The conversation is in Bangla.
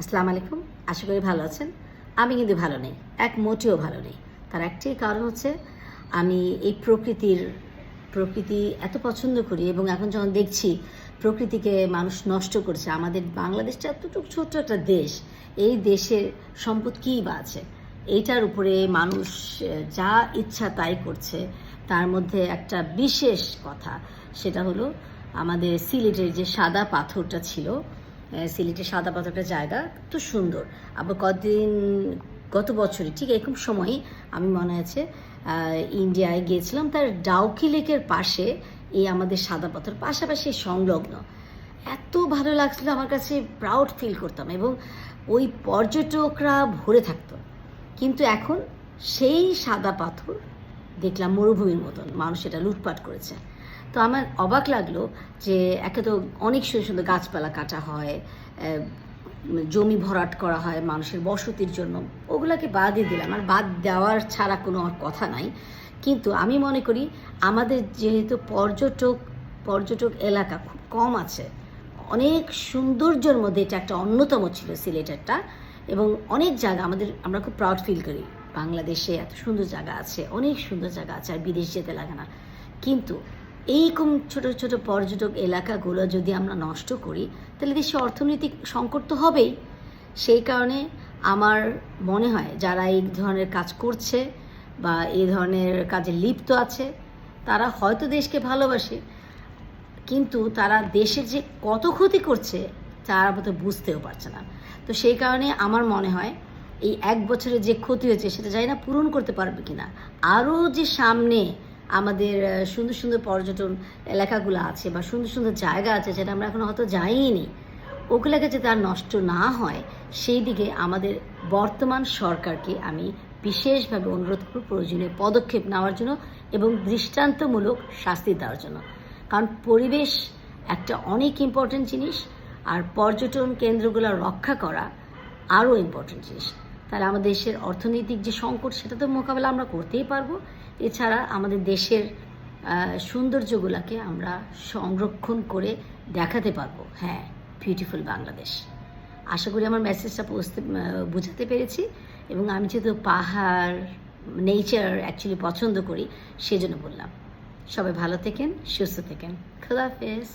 আসসালামু আলাইকুম। আশা করি ভালো আছেন। আমি কিন্তু ভালো নেই, এক মোটেও ভালো নেই। তার একটাই কারণ হচ্ছে, আমি এই প্রকৃতির, প্রকৃতি এত পছন্দ করি এবং এখন যখন দেখছি প্রকৃতিকে মানুষ নষ্ট করছে, আমাদের বাংলাদেশটা এতটুকু ছোট্ট একটা দেশ, এই দেশের সম্পদ কী বা আছে? এইটার উপরে মানুষ যা ইচ্ছা তাই করছে। তার মধ্যে একটা বিশেষ কথা, সেটা হলো, আমাদের সিলেটের যে সাদা পাথরটা ছিল সিলেটের সাদা পাথরটা জায়গা, তো সুন্দর। আবার কদিন, গত বছরে ঠিক এরকম সময়ই আমি মনে আছে ইন্ডিয়ায় গিয়েছিলাম, তার ডাউকি লেকের পাশে, এই আমাদের সাদা পাথর পাশাপাশি সংলগ্ন। এত ভালো লাগছিল, আমার কাছে প্রাউড ফিল করতাম এবং ওই পর্যটকরা ভরে থাকতো। কিন্তু এখন সেই সাদা পাথর দেখলাম মরুভূমির মতন, মানুষ এটা লুটপাট করেছে। তো আমার অবাক লাগল যে একে তো অনেক সুন্দর সুন্দর গাছপালা কাটা হয় জমি ভরাট করা হয় মানুষের বসতির জন্য। ওগুলাকে বাদই দিলাম। আর বাদ দেওয়ার ছাড়া কোনো কথা নাই। কিন্তু আমি মনে করি আমাদের যেহেতু পর্যটক পর্যটক এলাকা খুব কম আছে, অনেক সৌন্দর্যের মধ্যে এটা একটা অন্যতম ছিল সিলেটেরটা। এবং অনেক জায়গা আমাদের, আমরা খুব প্রাউড ফিল করি। বাংলাদেশে এত সুন্দর জায়গা আছে, অনেক সুন্দর জায়গা আছে, আর বিদেশ যেতে লাগে না। কিন্তু এইরকম ছোট ছোট পর্যটক এলাকাগুলো যদি আমরা নষ্ট করি, তাহলে দেশে অর্থনৈতিক সংকট তো হবেই। সেই কারণে আমার মনে হয় যারা এই ধরনের কাজ করছে বা এই ধরনের কাজে লিপ্ত আছে, তারা হয়তো দেশকে ভালোবাসে, কিন্তু তারা দেশের যে কত ক্ষতি করছে তারা মতো বুঝতেও পারছে না। তো সেই কারণে আমার মনে হয় এই এক বছরে যে ক্ষতি হয়েছে, সেটা জানি না পূরণ করতে পারবে কিনা। আরও যে সামনে আমাদের সুন্দর সুন্দর পর্যটন এলাকাগুলো আছে বা সুন্দর সুন্দর জায়গা আছে যেটা আমরা এখন হয়তো যাইনি। ওগুলোকে যাতে আর নষ্ট না হয়, সেই দিকে আমাদের বর্তমান সরকারকে আমি বিশেষভাবে অনুরোধ করব প্রয়োজনীয় পদক্ষেপ নেওয়ার জন্য এবং দৃষ্টান্তমূলক শাস্তি দেওয়ার জন্য। কারণ পরিবেশ একটা অনেক ইম্পর্ট্যান্ট জিনিস, আর পর্যটন কেন্দ্রগুলো রক্ষা করা আরও ইম্পর্ট্যান্ট জিনিস। তাহলে আমাদের দেশের অর্থনৈতিক যে সংকট, সেটা তো মোকাবেলা আমরা করতেই পারব। এছাড়া আমাদের দেশের সৌন্দর্যগুলোকে আমরা সংরক্ষণ করে দেখাতে পারব। হ্যাঁ বিউটিফুল বাংলাদেশ। আশা করি আমার মেসেজটা পৌঁছতে বোঝাতে পেরেছি এবং আমি যেহেতু পাহাড় নেচার অ্যাকচুয়ালি পছন্দ করি, সেজন্য বললাম। সবাই ভালো থেকেন, সুস্থ থেকেন। খুদাহাফেজ